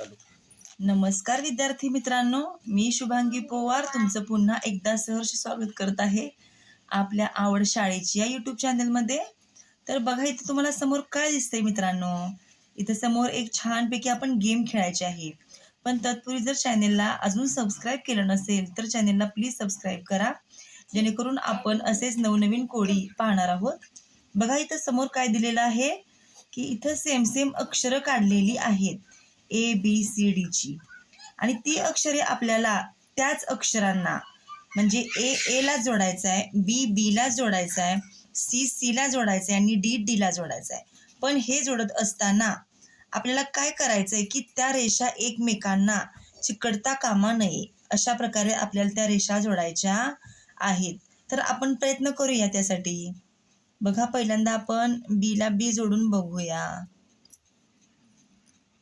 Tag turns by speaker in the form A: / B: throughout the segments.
A: चालू.
B: नमस्कार विद्यार्थी मित्रांनो मी शुभांगी पोवार तुमचं पुन्हा एकदा सहर्ष स्वागत करत आहे आपल्या आवड शाळेची या युट्यूब चॅनलमध्ये तर बघा इथे तुम्हाला समोर काय दिसतंय मित्रांनो? इथे समोर एक छानपैकी आपण गेम खेळायचे आहे. पण तत्पूर्वी जर चॅनेलला अजून सबस्क्राईब केलं नसेल तर चॅनेलला प्लीज सबस्क्राईब करा. जेणेकरून आपण असेच नवनवीन कोडी पाहणार आहोत. बघा इथं समोर काय दिलेलं आहे की इथं सेम सेम अक्षरं काढलेली आहेत. ए बी सी डीची आणि ती अक्षरे आपल्याला त्याच अक्षरांना म्हणजे ए एला जोडायचं आहे बी बीला जोडायचं आहे सी सीला जोडायचं आहे आणि डी डीला जोडायचं आहे पण हे जोडत असताना आपल्याला काय करायचं आहे की त्या रेषा एकमेकांना चिकटता कामा नये अशा प्रकारे आपल्याला त्या रेषा जोडायच्या आहेत. तर आपण प्रयत्न करूया त्यासाठी. बघा पहिल्यांदा आपण बीला बी जोडून बघूया.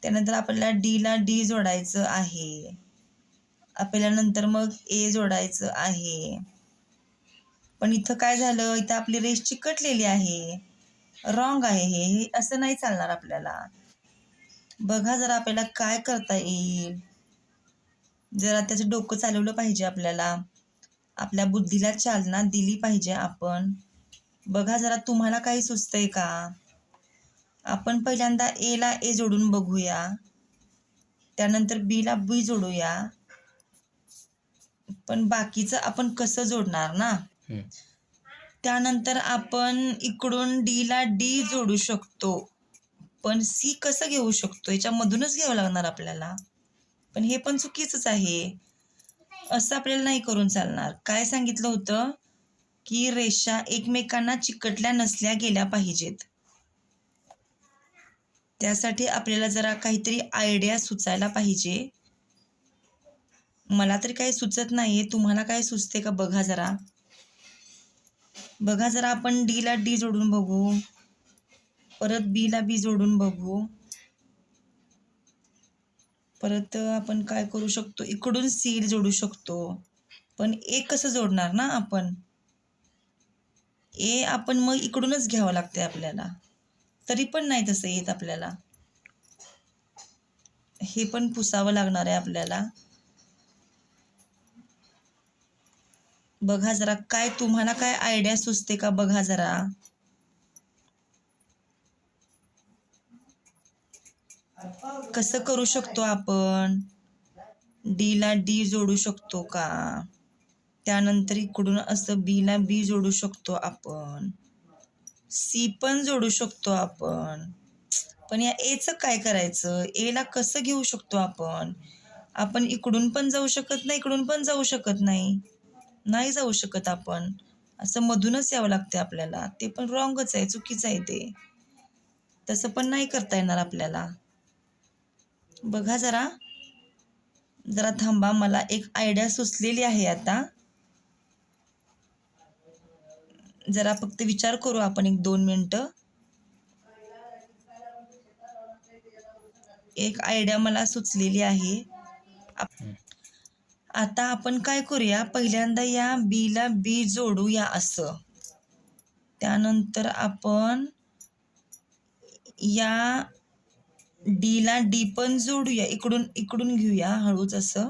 B: त्यानंतर आपल्याला डीला डी जोडायचं आहे. आपल्याला नंतर मग ए जोडायचं आहे. पण इथं काय झालं? इथं आपली रेष चिकटलेली आहे. रॉंग आहे हे. हे असं नाही चालणार आपल्याला. बघा जरा आपल्याला काय करता येईल. जरा त्याचं डोकं चालवलं पाहिजे आपल्याला. आपल्या बुद्धीला चालना दिली पाहिजे आपण. बघा जरा तुम्हाला काही सुचतंय का? आपण पहिल्यांदा एला ए जोडून बघूया. त्यानंतर बीला बी जोडूया. पण बाकीचं आपण कसं जोडणार ना. त्यानंतर आपण इकडून डीला डी जोडू शकतो. पण सी कसं घेऊ शकतो? याच्यामधूनच घ्यावं लागणार आपल्याला. पण हे पण चुकीचंच आहे. असं आपल्याला नाही करून चालणार. काय सांगितलं होतं? की रेषा एकमेकांना चिकटल्या नसल्या गेल्या पाहिजेत. त्यासाठी आपल्याला जरा काहीतरी आयडिया सुचायला पाहिजे. मला तरी काही सुचत नाहीये. तुम्हाला काय सुचते का? बघा जरा. बघा जरा आपण डीला डी जोडून बघू. परत बीला बी जोडून बघू. परत आपण काय करू शकतो? इकडून सी जोडू शकतो. पण ए कसं जोडणार ना आपण? ए आपण मग इकडूनच घ्यावं लागते आपल्याला. तरी पण नाही तसं येत आपल्याला. हे पण पुसावं लागणार आहे आपल्याला. बघा जरा काय तुम्हाला काय आयडिया सुचते का बघा जरा. कसं करू शकतो आपण? डीला डी जोडू शकतो का? त्यानंतर इकडून असं बीला बी जोडू शकतो आपण. सी पण जोडू शकतो आपण. पण या एचं काय करायचं? एला कसं घेऊ शकतो आपण? आपण इकडून पण जाऊ शकत नाही इकडून पण जाऊ शकत नाही. नाही जाऊ शकत आपण. असं मधूनच यावं लागते आपल्याला. ते पण रॉंगच आहे चुकीचं आहे ते. तसं पण नाही करता येणार आपल्याला. बघा जरा. जरा थांबा मला एक आयडिया सुचलेली आहे आता. जरा फक्त विचार करू आपण एक दोन मिनटं. एक आयडिया मला सुचलेली आहे. आता आपण काय करूया? पहिल्यांदा या बीला बी जोडूया असं. त्यानंतर आपण या डीला डी पण जोडूया. इकडून इकडून घेऊया हळूच असं.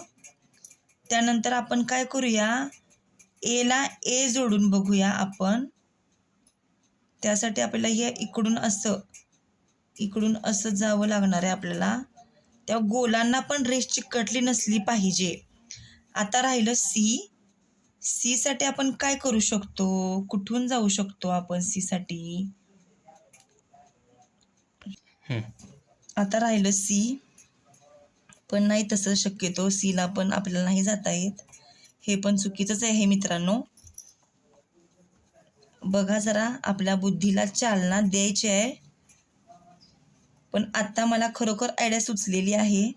B: त्यानंतर आपण काय करूया? एला ए जोडून बघूया आपण. त्यासाठी आपल्याला हे इकडून असं इकडून असं जावं लागणार आहे आपल्याला. त्या गोलांना पण रेष चिकटली नसली पाहिजे. आता राहिलं सी. सीसाठी आपण काय करू शकतो? कुठून जाऊ शकतो आपण सीसाठी. आता राहिलं सी. पण नाही तसं शक्यतो. सीला पण आपल्याला नाही जाता येत. हे पण चुकीचंच आहे हे मित्रांनो. बघा जरा आपल्या बुद्धीला चालना द्यायची आहे. पण आत्ता मला खरोखर आयडिया सुचलेली आहे.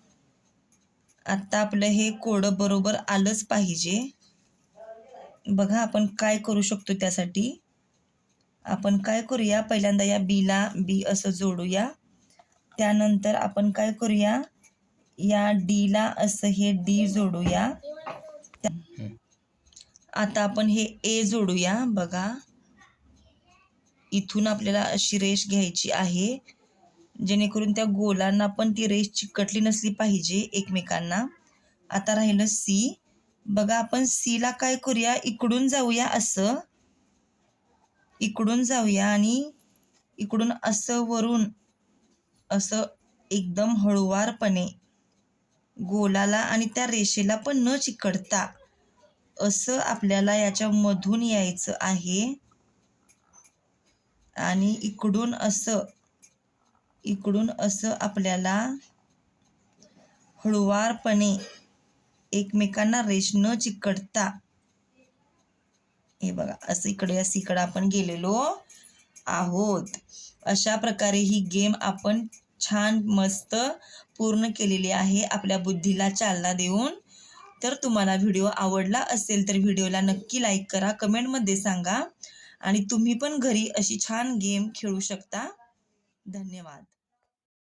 B: आत्ता आपलं हे कोडं बरोबर आलंच पाहिजे. बघा आपण काय करू शकतो त्यासाठी. आपण काय करूया? पहिल्यांदा या बीला बी असं जोडूया. त्यानंतर आपण काय करूया? या डीला असं हे डी जोडूया. आता आपण हे ए जोडूया. बघा. इथून आपल्याला अशी रेष घ्यायची आहे. जेणेकरून त्या गोलांना पण ती रेष चिकटली नसली पाहिजे एकमेकांना. आता राहिलं सी बघा आपण सीला काय करूया? इकडून जाऊया असं. इकडून जाऊया आणि इकडून असं वरून असं एकदम हळुवारपणे गोलाला आणि त्या रेषेला पण न चिकटता असं आपल्याला याच्यामधून यायचं आहे. आणि इकडून असं इकडून असं आपल्याला हळुवारपणे एकमेकांना रेष न चिकटता हे बघा असं इकडे असं इकडं आपण गेलेलो आहोत. अशा प्रकारे ही गेम आपण छान मस्त पूर्ण केलेली आहे. आपल्या बुद्धीला चालना देऊन. तर तुम्हाला व्हिडिओ आवडला असेल तर व्हिडिओला नक्की लाईक करा कमेंटमध्ये सांगा. आणि तुम्ही पण घरी अशी छान गेम खेळू शकता. धन्यवाद.